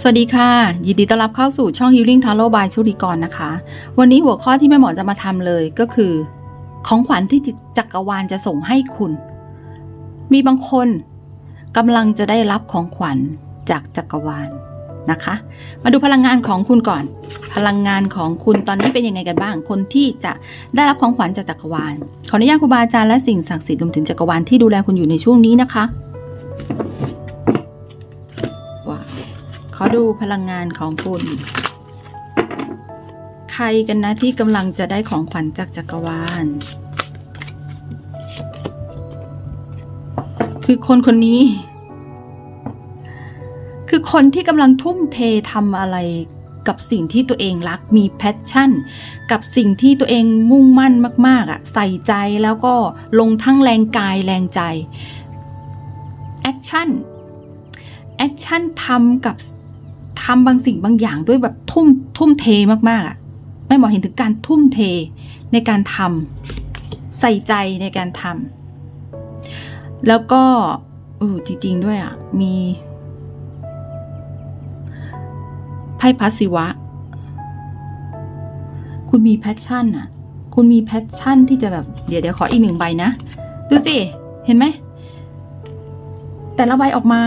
สวัสดีค่ะ ยินดีต้อนรับเข้าสู่ช่อง Healing Tarot by ชุติกรนะคะ วันนี้หัวข้อที่แม่หมอจะมาทำเลยก็คือ ของขวัญที่จักรวาลจะส่งให้คุณ มีบางคนกำลังจะได้รับของขวัญจากจักรวาลนะคะ มาดูพลังงานของคุณก่อน พลังงานของคุณตอนนี้เป็นยังไงกันบ้าง คนที่จะได้รับของขวัญจากจักรวาล ขออนุญาตครูบาอาจารย์และสิ่งศักดิ์สิทธิ์รวมถึงจักรวาลที่ดูแลคุณอยู่ในช่วงนี้นะคะ ขอดูพลังงานของคุณ ใครกันนะที่กำลังจะได้ของขวัญจากจักรวาล คือคนคนนี้ คือคนที่กำลังทุ่มเททำอะไรกับสิ่งที่ตัวเองรักมีแพชชั่น กับสิ่งที่ตัวเองมุ่งมั่นมาก ๆอะ่ะใส่ใจแล้วก็ลงทั้งแรงกายแรงใจแอคชั่นแอคชั่นทำกับ ทำบางสิ่งบางอย่างด้วยแบบทุ่มทุ่มเทมากๆอะ่ะแม่หมอเห็นถึงการทุ่มเทในการทำใส่ใจในการทำแล้วก็เออจริง ๆ ด้วยอะ่ะมีไพ่พัสศิวะ คุณมีแพชชั่นอะคุณมีแพชชั่นที่จะแบบเดี๋ยวเดี๋ยวขออีกหนึ่งใบนะ ดูสิ เห็นไหม แต่ละใบออกมา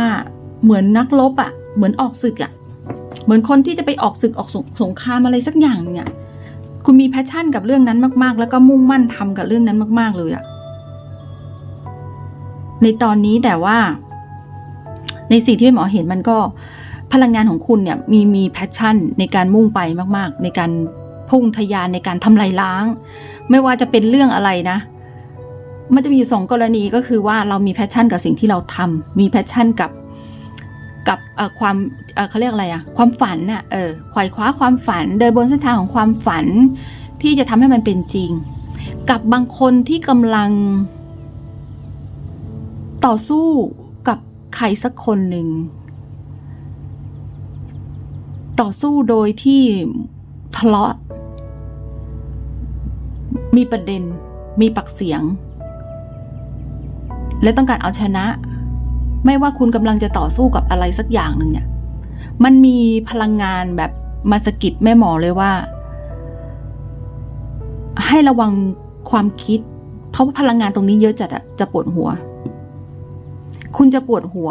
เหมือนนักรบอะ่ะ เหมือนออกศึกอะ่ะ เหมือนคนที่จะไปออกศึกออกสงสงครามอะไรสักอย่างหนึงอะ่ะคุณมีแพชชั่นกับเรื่องนั้นมาก ๆ แล้วก็มุ่งมั่นทำกับเรื่องนั้นมาก ๆ เลยอะในตอนนี้แต่ว่า ในสิ่งที่หมอเห็นมันก็พลังงานของคุณเนี่ยมีมีแพชชั่นในการมุ่งไปมาก ๆ ในการพุ่งทะยานในการทำลายล้าง ไม่ว่าจะเป็นเรื่องอะไรนะ มันจะมีอยู่สองกรณีก็คือว่าเรามีแพชชั่นกับสิ่งที่เราทำมีแพชชั่นกับ กับความเขาเรียกอะไรอะความฝันน่ะเออขว่คว้าความฝันเดินบนเส้นทางของความฝัน ที่จะทำให้มันเป็นจริง กับบางคนที่กำลัง ต่อสู้กับใครสักคนหนึ่ง ต่อสู้โดยที่ทะเลาะ มีประเด็น มีปักเสียง และต้องการเอาชนะ ไม่ว่าคุณกำลังจะต่อสู้กับอะไรสักอย่างหนึ่งเนี่ย มันมีพลังงานแบบมาสกิดแม่หมอเลยว่า ให้ระวังความคิด เพราะพลังงานตรงนี้เยอะจัดอะจะปวดหัว คุณจะปวดหัว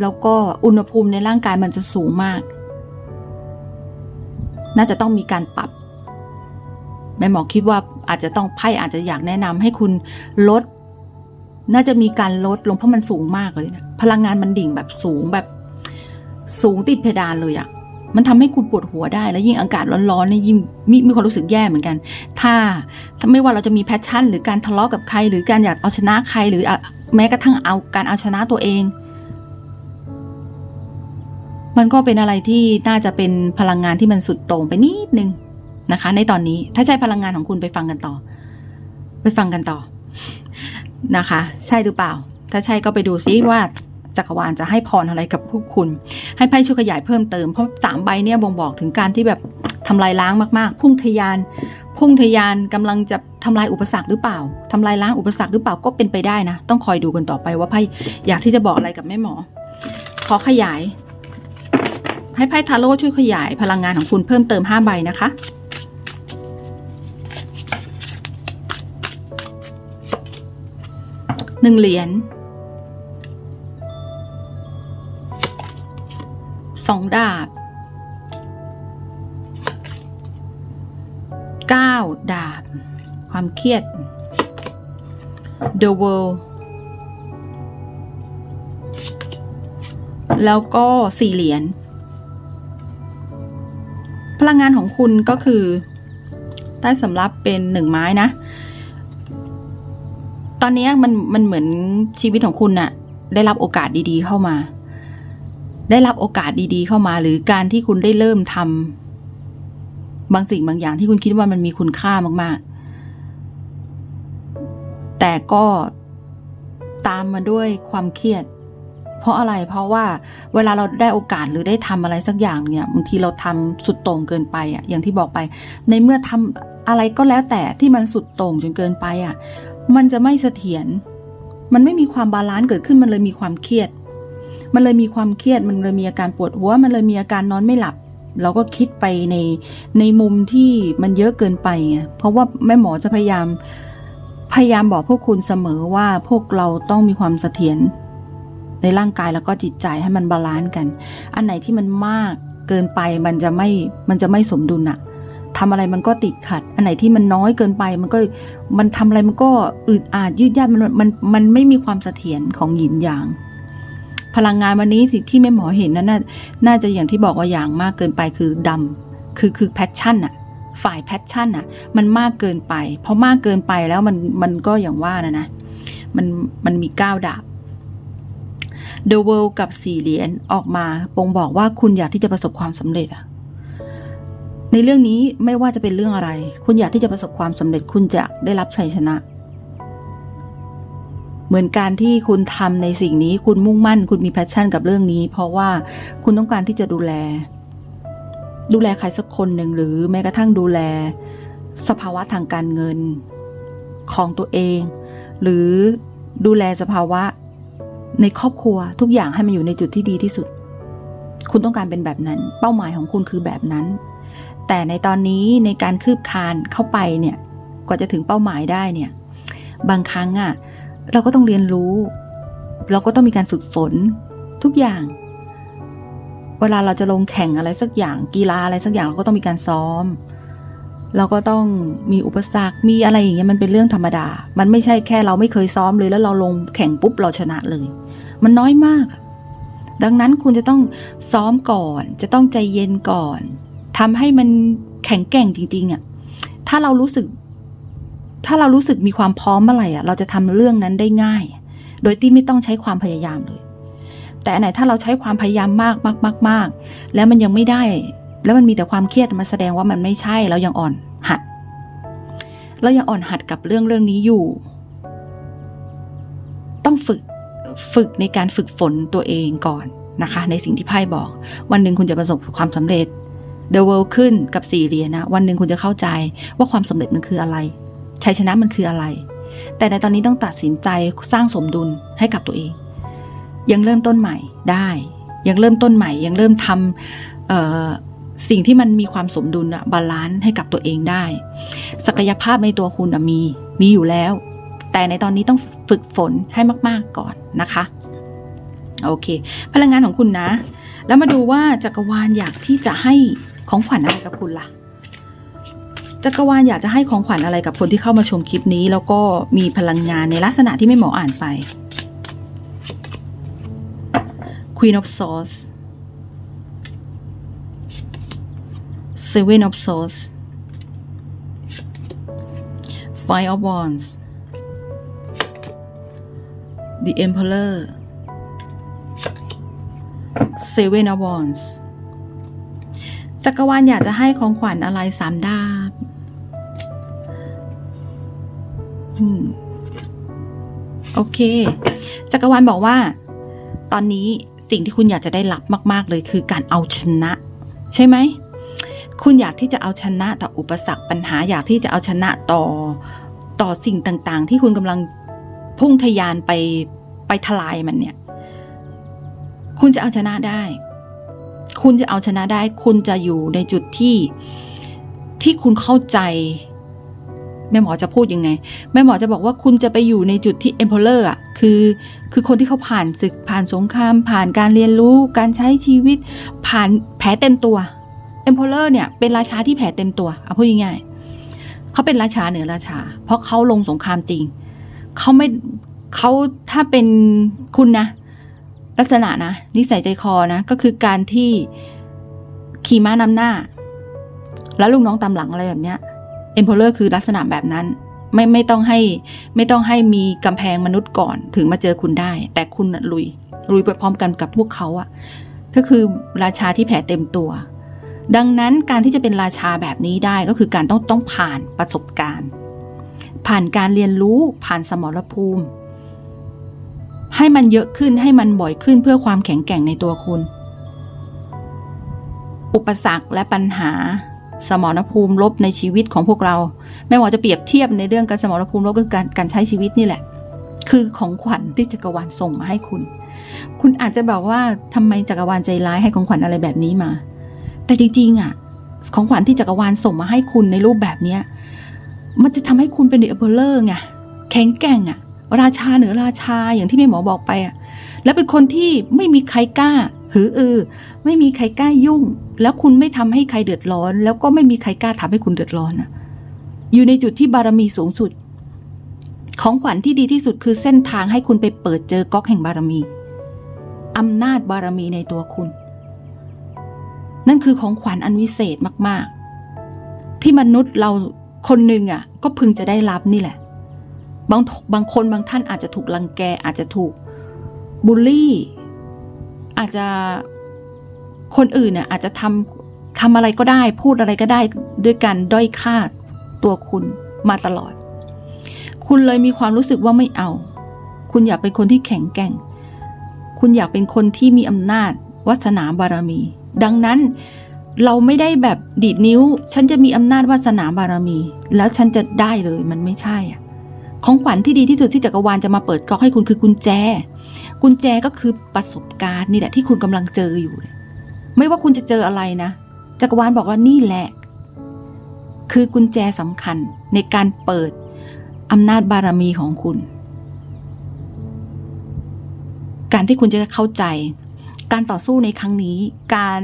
แล้วก็อุณหภูมิในร่างกายมันจะสูงมาก น่าจะต้องมีการปรับแม่หมอคิดว่าอาจจะต้องไพ่อาจจะอยากแนะนำให้คุณลด น่าจะมีการลดลงเพราะมันสูงมากเลยนะ พลังงานมันดิ่งแบบสูงแบบสูงติดเพดานเลยอะมันทำให้คุณปวดหัวได้ แล้วยิ่งอากาศร้อนๆนี่ยิ่งมีมีความรู้สึกแย่เหมือนกัน ถ้าถ้าไม่ว่าเราจะมีแพชชั่น หรือการทะเลาะกับใคร หรือการอยากเอาชนะใคร หรือแม้กระทั่งเอาการเอาชนะตัวเอง มันก็เป็นอะไรที่น่าจะเป็นพลังงานที่มันสุดโต่งไปนิดนึงนะคะ ในตอนนี้ถ้าใช่พลังงานของคุณไปฟังกันต่อ ไปฟังกันต่อนะคะ ใช่หรือเปล่า ถ้าใช่ก็ไปดูซิว่าจักรวาลจะให้พรอะไรกับพวกคุณ ให้ไพ่ช่วยขยายเพิ่มเติม เพราะสามใบเนี่ยบ่งบอกถึงการที่แบบทำลายล้างมากๆ พุ่งทะยาน พุ่งทะยานกำลังจะทำลายอุปสรรคหรือเปล่าทำลายล้างอุปสรรคหรือเปล่าก็เป็นไปได้นะ ต้องคอยดูกันต่อไปว่าไพ่อยากที่จะบอกอะไรกับแม่หมอ ขอขยาย ให้ไพ่ทาโร่ช่วยขยายพลังงานของคุณเพิ่มเติมห้าใบนะคะหนึ่งเหรียญ สองดาบเก้าดาบ ความเครียด The World แล้วก็สี่เหรียญพลังงานของคุณก็คือ ใต้สำรับเป็นหนึ่งไม้นะ ตอนนี้มันมันเหมือนชีวิตของคุณน่ะ ได้รับโอกาสดีๆเข้ามา ได้รับโอกาสดีๆ เข้ามา หรือการที่คุณได้เริ่มทำบางสิ่งบางอย่างที่คุณคิดว่ามันมีคุณค่ามากๆ แต่ก็ตามมาด้วยความเครียด เพราะอะไรเพราะว่าเวลาเราได้โอกาสหรือได้ทำอะไรสักอย่างเนี่ยบางทีเราทำสุดโต่งเกินไปอะอย่างที่บอกไป ในเมื่อทำอะไรก็แล้วแต่ที่มันสุดโต่งจนเกินไปอะ มันจะไม่เสถียรมันไม่มีความบาลานซ์เกิดขึ้นมันเลยมีความเครียด มันเลยมีความเครียด มันเลยมีอาการปวดหัว มันเลยมีอาการนอนไม่หลับ เราก็คิดไปในในมุมที่มันเยอะเกินไปไงเพราะว่าแม่หมอจะพยายาม พยายามบอกพวกคุณเสมอว่าพวกเราต้องมีความเสถียรในร่างกายแล้วก็จิตใจให้มันบาลานซ์กัน อันไหนที่มันมากเกินไปมันจะไม่มันจะไม่สมดุลอะทำอะไรมันก็ติดขัด อันไหนที่มันน้อยเกินไป มันก็มันทำอะไรมันก็อึดอัดยืดยาดมันมันมันไม่มีความเสถียรของหยินหยาง พลังงานวันนี้สิที่แม่หมอเห็นนั้นน่าน่าจะอย่างที่บอกว่าอย่างมากเกินไปคือดำคือคือแพชชั่นอะฝ่ายแพชชั่นอะมันมากเกินไป เพราะมากเกินไปแล้วมันมันก็อย่างว่านะนะมันมันมีก้าวดาบ The World กับสี่เหรียญออกมาปงบอกว่าคุณอยากที่จะประสบความสำเร็จอะในเรื่องนี้ไม่ว่าจะเป็นเรื่องอะไร คุณอยากที่จะประสบความสำเร็จคุณจะได้รับชัยชนะ เหมือนการที่คุณทำในสิ่งนี้ คุณมุ่งมั่น คุณมีแพชชั่นกับเรื่องนี้ เพราะว่าคุณต้องการที่จะดูแล ดูแลใครสักคนหนึ่งหรือแม้กระทั่งดูแล สภาวะทางการเงินของตัวเอง หรือดูแลสภาวะในครอบครัวทุกอย่างให้มันอยู่ในจุดที่ดีที่สุด คุณต้องการเป็นแบบนั้น เป้าหมายของคุณคือแบบนั้น แต่ในตอนนี้ในการคืบคลานเข้าไปเนี่ยกว่าจะถึงเป้าหมายได้เนี่ย บางครั้งอะ่ะ เราก็ต้องเรียนรู้ เราก็ต้องมีการฝึกฝนทุกอย่าง เวลาเราจะลงแข่งอะไรสักอย่าง กีฬาอะไรสักอย่างเราก็ต้องมีการซ้อม เราก็ต้องมีอุปสรรค มีอะไรอย่างเงี้ยมันเป็นเรื่องธรรมดา มันไม่ใช่แค่เราไม่เคยซ้อมเลยแล้วเราลงแข่งปุ๊บเราชนะเลย มันน้อยมาก ดังนั้นคุณจะต้องซ้อมก่อน จะต้องใจเย็นก่อนทำให้มันแข็งแกร่งจริงๆอะ่ะ ถ้าเรารู้สึก ถ้าเรารู้สึกมีความพร้อมเมื่อไหร่อะเราจะทำเรื่องนั้นได้ง่าย โดยที่ไม่ต้องใช้ความพยายามเลย แต่ไหนถ้าเราใช้ความพยายามมากมากมากมากแล้วมันยังไม่ได้ แล้วมันมีแต่ความเครียดมาแสดงว่ามันไม่ใช่เรายังอ่อนหัดเรายังอ่อนหัดกับเรื่องเรื่องนี้อยู่ ต้องฝึกฝึกในการฝึกฝนตัวเองก่อนนะคะ ในสิ่งที่ไพ่บอก วันหนึ่งคุณจะประสบความสำเร็จ The World ขึ้นกับสี่เหรียญนะ วันหนึ่งคุณจะเข้าใจว่าความสำเร็จมันคืออะไร ชัยชนะมันคืออะไร แต่ในตอนนี้ต้องตัดสินใจสร้างสมดุลให้กับตัวเอง ยังเริ่มต้นใหม่ได้ ยังเริ่มต้นใหม่ ยังเริ่มทำสิ่งที่มันมีความสมดุลอะบาลานซ์ให้กับตัวเองได้ ศักยภาพในตัวคุณมีมีอยู่แล้ว แต่ในตอนนี้ต้องฝึกฝนให้มาก ๆก่อนนะคะโอเค พลังงานของคุณนะ แล้วมาดูว่าจักรวาลอยากที่จะให้ของขวัญอะไรกับคุณล่ะ จักรวาลอยากจะให้ของขวัญอะไรกับคนที่เข้ามาชมคลิปนี้ แล้วก็มีพลังงานในลักษณะที่ไม่หมออ่านไป Queen of Swords Seven of Swords Five of Wands The Emperor Seven of Wands จักรวาลอยากจะให้ของขวัญอะไรสามดาบ โอเค จักรวาลบอกว่า ตอนนี้สิ่งที่คุณอยากจะได้รับมาก ๆ เลยคือการเอาชนะ ใช่ไหม คุณอยากที่จะเอาชนะต่ออุปสรรคปัญหาอยากที่จะเอาชนะต่อต่อสิ่งต่าง ๆ ที่คุณกำลังพุ่งทะยานไปไปทลายมันเนี่ย คุณจะเอาชนะได้ คุณจะเอาชนะได้ คุณจะอยู่ในจุดที่ที่คุณเข้าใจ แม่หมอจะพูดยังไง แม่หมอจะบอกว่าคุณจะไปอยู่ในจุดที่ emperor อะคือ คือคนที่เขาผ่านศึกผ่านสงคราม ผ่านการเรียนรู้ การใช้ชีวิต ผ่านแผลเต็มตัว emperor เนี่ยเป็นราชาที่แผลเต็มตัวเอาพูดง่ายๆเขาเป็นราชาเหนือราชา เพราะเขาลงสงครามจริงเขาไม่เขาถ้าเป็นคุณนะ ลักษณะนะนิสัยใจคอนะ ก็คือการที่ขี่ม้านำหน้า แล้วลูกน้องตามหลังอะไรแบบเนี้ย เอ็มพอเลอร์คือลักษณะแบบนั้น ไม่ไม่ต้องให้ไม่ต้องให้มีกำแพงมนุษย์ก่อนถึงมาเจอคุณได้ แต่คุณลุยลุยไปพร้อมกันกับพวกเขาอะก็คือราชาที่แผ่เต็มตัว ดังนั้นการที่จะเป็นราชาแบบนี้ได้ก็คือการต้องต้องผ่านประสบการณ์ ผ่านการเรียนรู้ผ่านสมรภูมิ ให้มันเยอะขึ้นให้มันบ่อยขึ้นเพื่อความแข็งแกร่งในตัวคุณ อุปสรรคและปัญหา สมรภูมิลบในชีวิตของพวกเรา ไม่ว่าจะเปรียบเทียบในเรื่องการสมรภูมิลบกับการการใช้ชีวิตนี่แหละ คือของขวัญที่จักรวาลส่งมาให้คุณ คุณอาจจะบอกว่าทำไมจักรวาลใจร้ายให้ของขวัญอะไรแบบนี้มา แต่จริงๆอะ ของขวัญที่จักรวาลส่งมาให้คุณในรูปแบบเนี้ยมันจะทำให้คุณเป็นเดอะเบลเลอร์ไงแข็งแกร่งอะ ราชาเหนือราชาอย่างที่แม่หมอบอกไปอะแล้วเป็นคนที่ไม่มีใครกล้า หือเออไม่มีใครกล้ายุ่ง แล้วคุณไม่ทำให้ใครเดือดร้อน แล้วก็ไม่มีใครกล้าทำให้คุณเดือดร้อนอะอยู่ในจุดที่บารมีสูงสุด ของขวัญที่ดีที่สุดคือเส้นทางให้คุณไปเปิดเจอก๊อกแห่งบารมีอำนาจบารมีในตัวคุณ นั่นคือของขวัญอันวิเศษมาก ๆ ที่มนุษย์เราคนหนึ่งอะ ก็พึงจะได้รับนี่แหละ บางบางคนบางท่านอาจจะถูกลังแกอาจจะถูกบูลลี่ อาจจะคนอื่นเนี่ยอาจจะทำทำอะไรก็ได้ พูดอะไรก็ได้ด้วยการด้อยค่าตัวคุณมาตลอด คุณเลยมีความรู้สึกว่าไม่เอา คุณอยากเป็นคนที่แข็งแกร่ง คุณอยากเป็นคนที่มีอำนาจวาสนาบารมี ดังนั้นเราไม่ได้แบบดีดนิ้ว ฉันจะมีอำนาจวาสนาบารมี แล้วฉันจะได้เลยมันไม่ใช่อะของขวัญที่ดีที่สุดที่จักรวาลจะมาเปิดกล่องให้คุณคือกุญแจ กุญแจก็คือประสบการณ์นี่แหละที่คุณกำลังเจออยู่ ไม่ว่าคุณจะเจออะไรนะ จักรวาลบอกว่านี่แหละ คือกุญแจสำคัญในการเปิดอำนาจบารมีของคุณ การที่คุณจะเข้าใจ การต่อสู้ในครั้งนี้ การ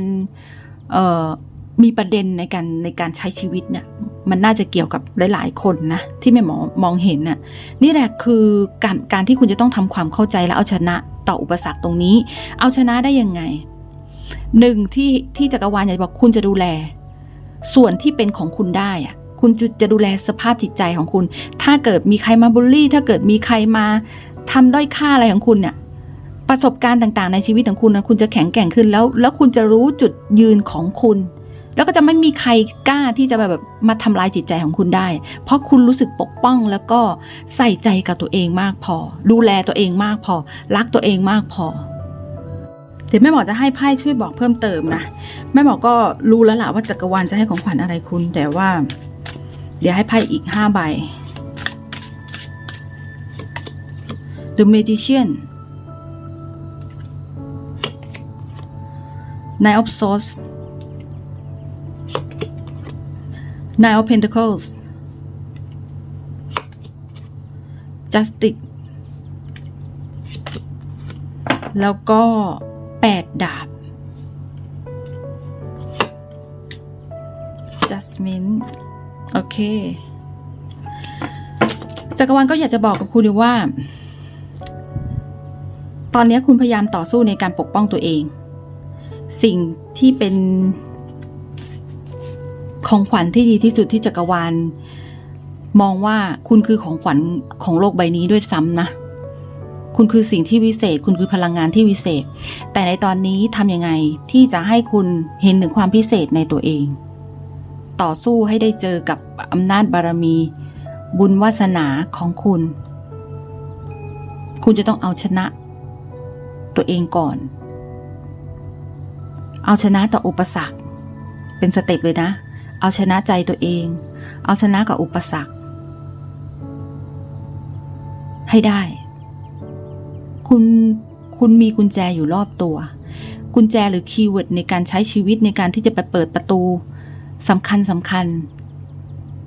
มีประเด็นในการในการใช้ชีวิตเนี่ยมันน่าจะเกี่ยวกับหลาย ๆ คนนะที่แม่หมอมองเห็นน่ะนี่แหละคือการการที่คุณจะต้องทำความเข้าใจและเอาชนะต่ออุปสรรคตรงนี้ เอาชนะได้ยังไงหนึ่งที่ที่จักรวาลอยากจะบอกคุณจะดูแล ส่วนที่เป็นของคุณได้อะคุณจะจะดูแลสภาพจิตใจของคุณ ถ้าเกิดมีใครมาบูลลี่ ถ้าเกิดมีใครมาทำด้อยค่าอะไรของคุณเนี่ยประสบการณ์ต่างๆ ในชีวิตของคุณนะคุณจะแข็งแกร่งขึ้นแล้ว แล้วคุณจะรู้จุดยืนของคุณ แล้วก็จะไม่มีใครกล้าที่จะแบบมาทำลายจิตใจของคุณได้ เพราะคุณรู้สึกปกป้องแล้วก็ใส่ใจกับตัวเองมากพอ ดูแลตัวเองมากพอ รักตัวเองมากพอเดี๋ยวแม่หมอจะให้ไพ่ช่วยบอกเพิ่มเติมนะแม่หมอก็รู้แล้วล่ะว่าจักรวาลจะให้ของขวัญอะไรคุณ แต่ว่า เดี๋ยวให้ไพ่อีกห้าใบ The Magician Nine of Swords Nine of Pentacles Justice แล้วก็แปดดาบ Jasmine โอเค จักรวาลก็อยากจะบอกกับคุณว่า ตอนนี้คุณพยายามต่อสู้ในการปกป้องตัวเอง สิ่งที่เป็น ของขวัญที่ดีที่สุดที่จักรวาล มองว่าคุณคือของขวัญของโลกใบนี้ด้วยซ้ำนะ คุณคือสิ่งที่วิเศษ คุณคือพลังงานที่วิเศษ แต่ในตอนนี้ทำยังไงที่จะให้คุณเห็นถึงความพิเศษในตัวเอง ต่อสู้ให้ได้เจอกับอำนาจบารมี บุญวาสนาของคุณ คุณจะต้องเอาชนะ ตัวเองก่อน เอาชนะต่ออุปสรรคเป็นสเต็ปเลยนะ เอาชนะใจตัวเอง เอาชนะกับอุปสรรค ให้ได้ คุณคุณมีกุญแจอยู่รอบตัว กุญแจหรือคีย์เวิร์ดในการใช้ชีวิตในการที่จะไปเปิดประตูสำคัญสำคัญ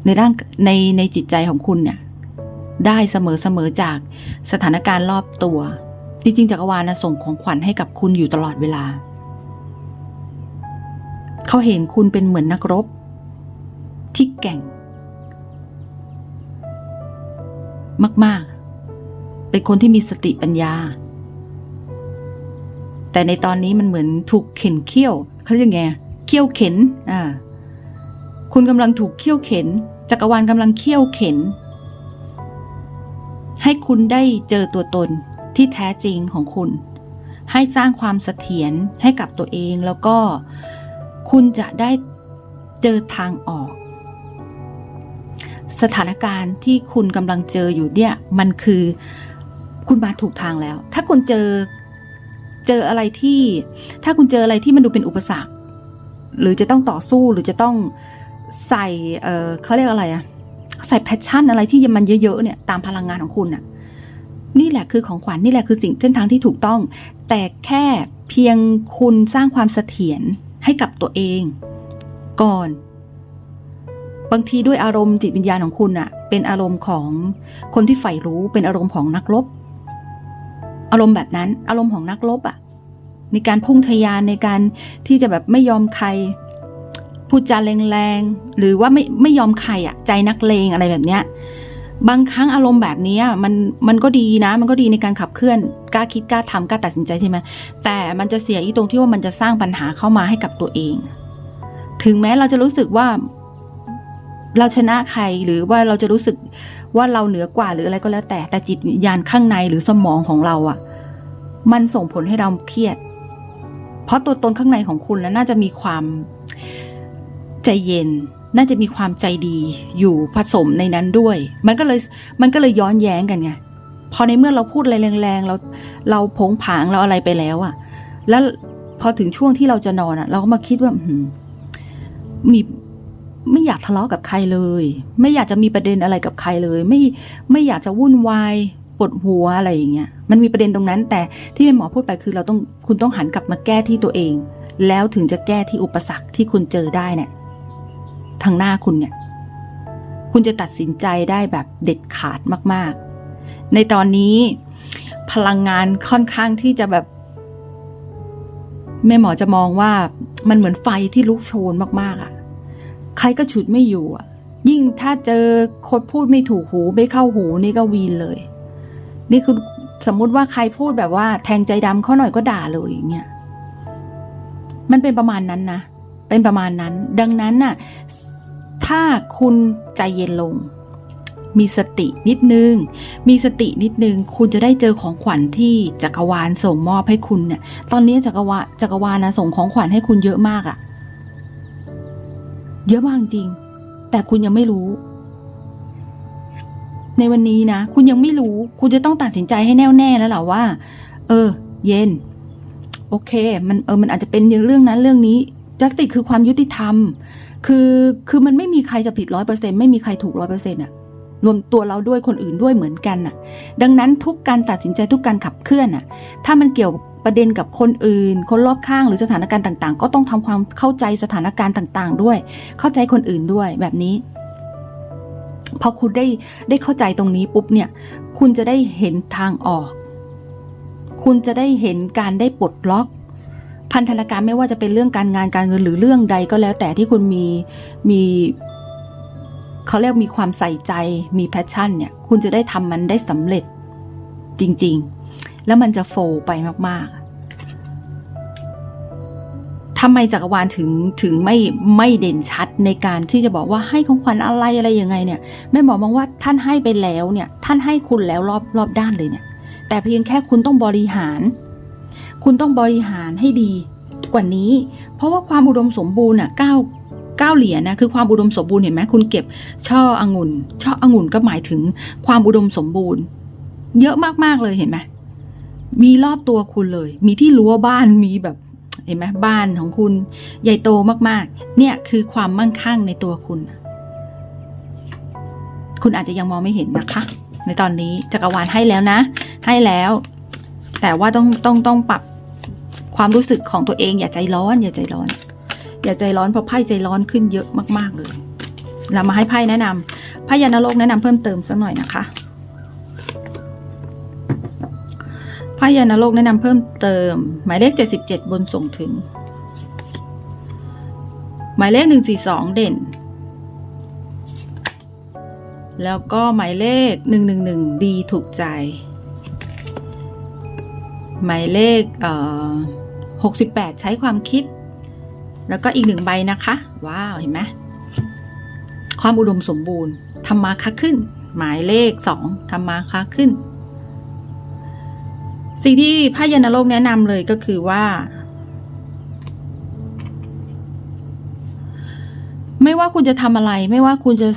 ในร่างในในจิตใจของคุณเนี่ยได้เสมอเสมอจากสถานการณ์รอบตัว จริงๆจักรวาลนะส่งของขวัญให้กับคุณอยู่ตลอดเวลา เขาเห็นคุณเป็นเหมือนนักรบ ที่แก่ง มาก ๆ เป็นคนที่มีสติปัญญา แต่ในตอนนี้มันเหมือนถูกเข็นเขี้ยวเขาเรียกไงเขี้ยวเข็นอ่าคุณกำลังถูกเขี้ยวเข็น จักรวาลกำลังเขี้ยวเข็น ให้คุณได้เจอตัวตนที่แท้จริงของคุณ ให้สร้างความเสถียรให้กับตัวเองแล้วก็คุณจะได้เจอทางออก สถานการณ์ที่คุณกำลังเจออยู่เนี่ยมันคือคุณมาถูกทางแล้ว ถ้าคุณเจอเจออะไรที่ ถ้าคุณเจออะไรที่มันดูเป็นอุปสรรค หรือจะต้องต่อสู้หรือจะต้องใส่เออเขาเรียกอะไรอะใส่แพชชั่นอะไรที่มันเยอะๆเนี่ยตามพลังงานของคุณอะนี่แหละคือของขวัญนี่แหละคือสิ่งเส้นทางที่ถูกต้อง แต่แค่เพียงคุณสร้างความเสถียรให้กับตัวเอง ก่อน บางทีด้วยอารมณ์จิตวิญญาณของคุณอะเป็นอารมณ์ของคนที่ใฝ่รู้เป็นอารมณ์ของนักรบอารมณ์แบบนั้น อารมณ์ของนักรบอะในการพุ่งทะยานในการที่จะแบบไม่ยอมใครพูดจาแรงๆหรือว่าไม่ไม่ยอมใครอะใจนักเลงอะไรแบบเนี้ยบางครั้งอารมณ์แบบนี้มันมันก็ดีนะ มันก็ดีในการขับเคลื่อนกล้าคิดกล้าทำกล้าตัดสินใจใช่ไหมแต่มันจะเสียอีตรงที่ว่ามันจะสร้างปัญหาเข้ามาให้กับตัวเอง ถึงแม้เราจะรู้สึกว่า เราชนะใครหรือว่าเราจะรู้สึกว่าเราเหนือกว่าหรืออะไรก็แล้วแต่แต่จิตวิญญาณข้างในหรือสมองของเราอะ่ะ มันส่งผลให้เราเครียด เพราะตัวตนข้างในของคุณแล้วน่าจะมีความใจเย็น น่าจะมีความใจดีอยู่ผสมในนั้นด้วย มันก็เลยมันก็เลยย้อนแย้งกันไงพอในเมื่อเราพูดอะไรแรงๆเราเราผงผางเราอะไรไปแล้วอะ่ะ แล้วพอถึงช่วงที่เราจะนอนอะ่ะ เราก็มาคิดว่ามมี ไม่อยากทะเลาะกับใครเลย ไม่อยากจะมีประเด็นอะไรกับใครเลย ไม่ไม่อยากจะวุ่นวายปวดหัวอะไรอย่างเงี้ยมันมีประเด็นตรงนั้น แต่ที่เป็นหมอพูดไปคือเราต้องคุณต้องหันกลับมาแก้ที่ตัวเอง แล้วถึงจะแก้ที่อุปสรรคที่คุณเจอได้เนี่ยทางหน้าคุณเนี่ย คุณจะตัดสินใจได้แบบเด็ดขาดมาก ๆ ในตอนนี้พลังงานค่อนข้างที่จะแบบแม่หมอจะมองว่ามันเหมือนไฟที่ลุกโชนมากๆอะ่ะ รก็ฉุดไม่อยู่อะ ยิ่งถ้าเจอคนพูดไม่ถูกหูไม่เข้าหูนี่ก็วีนเลย นี่คือสมมุติว่าใครพูดแบบว่าแทงใจดำเขาหน่อยก็ด่าเลยอย่างเงี้ยมันเป็นประมาณนั้นนะเป็นประมาณนั้น ดังนั้นน่ะถ้าคุณใจเย็นลง มีสตินิดนึง มีสตินิดนึง คุณจะได้เจอของขวัญที่จักรวาลส่งมอบให้คุณเนี่ย ตอนนี้จักรวาลจักรวาลนะส่งของขวัญให้คุณเยอะมากอะ เยอะมากจริง แต่คุณยังไม่รู้ ในวันนี้นะ คุณยังไม่รู้ คุณจะต้องตัดสินใจให้แน่วแน่แล้วแหละว่า เออ เย็น โอเค มันเออ มันอาจจะเป็นเรื่องนั้นเรื่องนี้จัสติคือความยุติธรรม คือคือมันไม่มีใครจะผิดร้อยเปอร์เซ็นไม่มีใครถูกร้อยเปอร์เซ็นอะรวมตัวเราด้วยคนอื่นด้วยเหมือนกันน่ะ ดังนั้นทุกการตัดสินใจทุกการขับเคลื่อนน่ะ ถ้ามันเกี่ยว ประเด็นกับคนอื่น คนรอบข้างหรือสถานการณ์ต่างๆ ก็ต้องทำความเข้าใจสถานการณ์ต่าง ๆ ด้วย เข้าใจคนอื่นด้วยแบบนี้ พอคุณได้ได้เข้าใจตรงนี้ปุ๊บเนี่ย คุณจะได้เห็นทางออก คุณจะได้เห็นการได้ปลดล็อก พันธนาการไม่ว่าจะเป็นเรื่องการงานการเงินหรือเรื่องใดก็แล้ว แต่ที่คุณมีมีเขาเรียกมีความใส่ใจมีแพชชั่นเนี่ย คุณจะได้ทำมันได้สำเร็จจริง ๆ แล้วมันจะโฟไปมากๆทำไมจักรวาลถึงถึงไม่ไม่เด่นชัดในการที่จะบอกว่าให้ของขวัญอะไรอะไรยังไงเนี่ยแม่หมอมองว่าท่านให้ไปแล้วเนี่ย ท่านให้คุณแล้วรอบรอบด้านเลยเนี่ย แต่เพียงแค่คุณต้องบริหาร คุณต้องบริหารให้ดีกว่านี้ เพราะว่าความอุดมสมบูรณ์อะเก้าเก้าเหรียญนะคือความอุดมสมบูรณ์เห็นไหมคุณเก็บ ช่อองุ่น ช่อองุ่นก็หมายถึงความอุดมสมบูรณ์ เยอะมากๆเลยเห็นไหม มีรอบตัวคุณเลย มีที่รั้วบ้านมีแบบเห็นไหมบ้านของคุณ ใหญ่โตมากๆ เนี่ยคือความมั่งคั่งในตัวคุณ คุณอาจจะยังมองไม่เห็นนะคะ ในตอนนี้จักรวาลให้แล้วนะ ให้แล้ว แต่ว่าต้องต้องต้องปรับความรู้สึกของตัวเอง อย่าใจร้อน อย่าใจร้อน อย่าใจร้อนเพราะไพ่ใจร้อนขึ้นเยอะมาก ๆเลยเรามาให้ไพ่แนะนำไพ่ยานรกแนะนำเพิ่มเติมสักหน่อยนะคะ ไพ่ยานรกแนะนำเพิ่มเติม หมายเลขเจ็ดสิบเจ็ดบนส่งถึง หมายเลขหนึ่งสี่สองเด่น แล้วก็หมายเลขหนึ่งหนึ่งหนึ่งดีถูกใจ หมายเลขเอ่อหกสิบแปดใช้ความคิด แล้วก็อีกหนึ่งใบนะคะ ว้าว เห็นไหมความอุดมสมบูรณ์ทำมาค้าขึ้น หมายเลขสองทำมาค้าขึ้น สิ่งที่พระยานโลกแนะนำเลยก็คือว่า ไม่ว่าคุณจะทำอะไร ไม่ว่าคุณจะ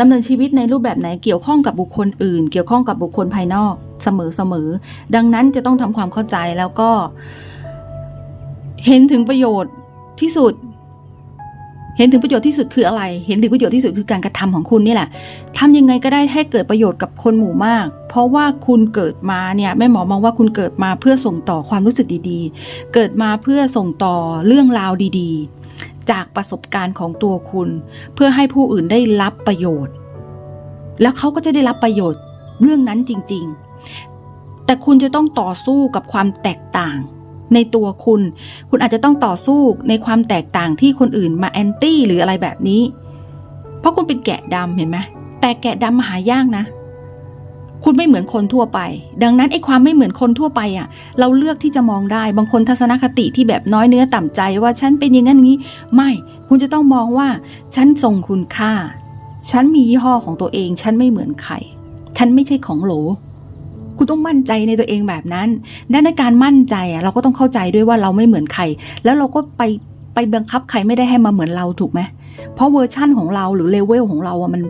ดำเนินชีวิตในรูปแบบไหนเกี่ยวข้องกับบุคคลอื่น เกี่ยวข้องกับบุคคลภายนอกเสมอเสมอดังนั้นจะต้องทำความเข้าใจแล้วก็ เห็นถึงประโยชน์ที่สุด เห็นถึงประโยชน์ที่สุดคืออะไร เห็นถึงประโยชน์ที่สุดคือการกระทำของคุณนี่แหละทำยังไงก็ได้ให้เกิดประโยชน์กับคนหมู่มาก เพราะว่าคุณเกิดมาเนี่ยแม่หมอมองว่าคุณเกิดมาเพื่อส่งต่อความรู้สึกดีๆ เกิดมาเพื่อส่งต่อเรื่องราวดีๆ จากประสบการณ์ของตัวคุณ เพื่อให้ผู้อื่นได้รับประโยชน์ แล้วเขาก็จะได้รับประโยชน์เรื่องนั้นจริง ๆ แต่คุณจะต้องต่อสู้กับความแตกต่าง ในตัวคุณ คุณอาจจะต้องต่อสู้ในความแตกต่างที่คนอื่นมาแอนตี้หรืออะไรแบบนี้ เพราะคุณเป็นแกะดำเห็นไหมแต่แกะดำหายากนะ คุณไม่เหมือนคนทั่วไป ดังนั้นไอ้ความไม่เหมือนคนทั่วไปอะ เราเลือกที่จะมองได้ บางคนทัศนคติที่แบบน้อยเนื้อต่ำใจว่าฉันเป็นอย่างนั้นงนี้ ไม่ คุณจะต้องมองว่า ฉันทรงคุณค่า ฉันมียี่ห้อของตัวเอง ฉันไม่เหมือนใคร ฉันไม่ใช่ของโหล คุณต้องมั่นใจในตัวเองแบบนั้นและในการมั่นใจอะเราก็ต้องเข้าใจด้วยว่าเราไม่เหมือนใคร แล้วเราก็ไปไปบังคับใครไม่ได้ให้มาเหมือนเราถูกไหมเพราะเวอร์ชั่นของเราหรือเลเวลของเราอะมัน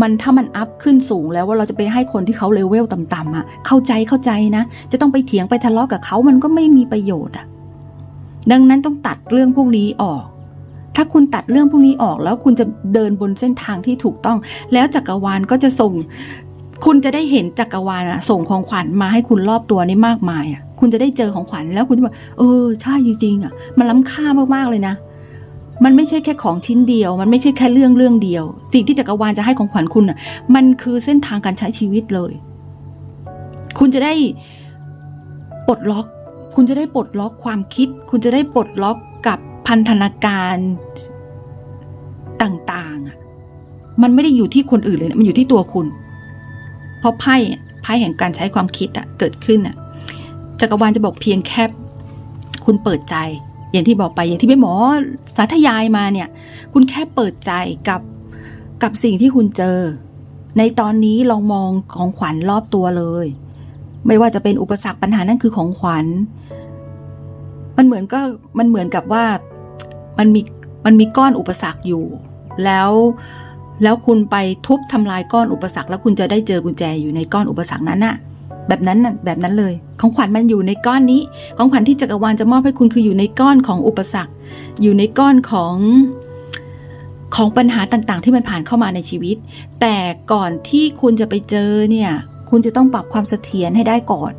มันถ้ามันอัพขึ้นสูงแล้วว่าเราจะไปให้คนที่เขาเลเวลต่ำๆอะเข้าใจเข้าใจนะ จะต้องไปเถียงไปทะเลาะกับเขามันก็ไม่มีประโยชน์อะดังนั้นต้องตัดเรื่องพวกนี้ออก ถ้าคุณตัดเรื่องพวกนี้ออกแล้วคุณจะเดินบนเส้นทางที่ถูกต้อง แล้วจักรวาลก็จะส่ง คุณจะได้เห็นจักรวาลส่งของขวัญมาให้คุณรอบตัวนี่มากมายอะ คุณจะได้เจอของขวัญแล้วคุณจะบอกเออใช่จริงๆอะมันล้ำค่ามากๆเลยนะ มันไม่ใช่แค่ของชิ้นเดียว มันไม่ใช่แค่เรื่องเรื่องเดียว สิ่งที่จักรวาลจะให้ของขวัญคุณอะ มันคือเส้นทางการใช้ชีวิตเลย คุณจะได้ปลดล็อก คุณจะได้ปลดล็อกความคิด คุณจะได้ปลดล็อกกับพันธนาการต่างๆอะ มันไม่ได้อยู่ที่คนอื่นเลยนะมันอยู่ที่ตัวคุณ ราะไพ่ไพ่แห่งการใช้ความคิดอะเกิดขึ้นอะจักรวาลจะบอกเพียงแค่คุณเปิดใจ อย่างที่บอกไปอย่างที่แม่หมอสาธยายมาเนี่ย คุณแค่เปิดใจกับกับสิ่งที่คุณเจอ ในตอนนี้ลองมองของขวัญรอบตัวเลย ไม่ว่าจะเป็นอุปสรรคปัญหานั่นคือของขวัญ มันเหมือนก็มันเหมือนกับว่ามันมีมันมีก้อนอุปสรรคอยู่ แล้ว แล้วคุณไปทุบทำลายก้อนอุปสรรค แล้วคุณจะได้เจอกุญแจอยู่ในก้อนอุปสรรคนั้นน่ะ แบบนั้นน่ะแบบนั้นเลย ของขวัญมันอยู่ในก้อนนี้ ของขวัญที่จักรวาลจะมอบให้คุณคืออยู่ในก้อนของอุปสรรค อยู่ในก้อนของของปัญหาต่างๆ ที่มันผ่านเข้ามาในชีวิต แต่ก่อนที่คุณจะไปเจอเนี่ย คุณจะต้องปรับความเสถียรให้ได้ก่อน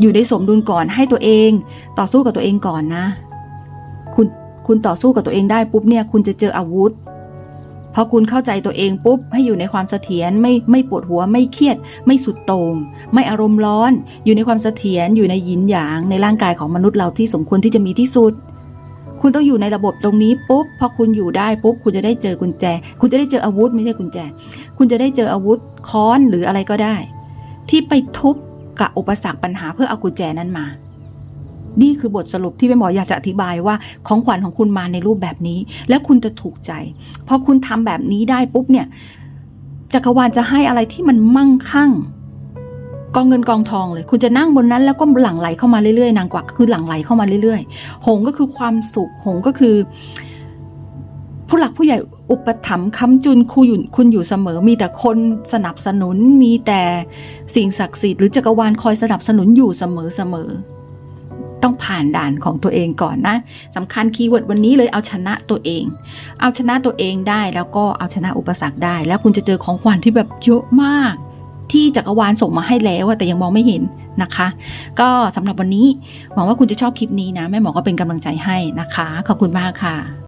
อยู่ในสมดุลก่อนให้ตัวเอง ต่อสู้กับตัวเองก่อนนะ คุณคุณต่อสู้กับตัวเองได้ปุ๊บเนี่ย คุณจะเจออาวุธ พอคุณเข้าใจตัวเองปุ๊บให้อยู่ในความเสถียรไม่ไม่ปวดหัวไม่เครียด ไม่สุดโตง่งไม่อารมณ์ร้อน อยู่ในความเสถียรอยู่ในยินหยางในร่างกายของมนุษย์เราที่สมควรที่จะมีที่สุด คุณต้องอยู่ในระบบตรงนี้ปุ๊บพอคุณอยู่ได้ปุ๊บคุณจะได้เจอกุญแจ คุณจะได้เจออาวุธไม่ใช่กุญแจ คุณจะได้เจออาวุธค้อนหรืออะไรก็ได้ ที่ไปทุบกับอุปสรรคปัญหาเพื่อเอากุญแจนั้นมา นี่คือบทสรุปที่แม่หมออยากจะอธิบายว่าของขวัญของคุณมาในรูปแบบนี้ แล้วคุณจะถูกใจ พอคุณทำแบบนี้ได้ปุ๊บเนี่ยจักรวาลจะให้อะไรที่มันมั่งคั่งกองเงินกองทองเลย คุณจะนั่งบนนั้นแล้วก็หลั่งไหลเข้ามาเรื่อยๆนางกวักก็คือหลั่งไหลเข้ามาเรื่อยๆ หงก็คือความสุข หงก็คือ ผู้หลักผู้ใหญ่อุปถัมภ์ค้ำจุนคุณอยู่คุณอยู่เสมอ มีแต่คนสนับสนุนมีแต่สิ่งศักดิ์สิทธิ์หรือจักรวาลคอยสนับสนุนอยู่เสมอเสมอ ต้องผ่านด่านของตัวเองก่อนนะสำคัญคีย์เวิร์ดวันนี้เลยเอาชนะตัวเอง เอาชนะตัวเองได้แล้วก็เอาชนะอุปสรรคได้ แล้วคุณจะเจอของขวัญที่แบบเยอะมาก ที่จักรวาลส่งมาให้แล้วแต่ยังมองไม่เห็นนะคะ ก็สำหรับวันนี้หวังว่าคุณจะชอบคลิปนี้นะแม่หมอก็เป็นกำลังใจให้นะคะ ขอบคุณมากค่ะ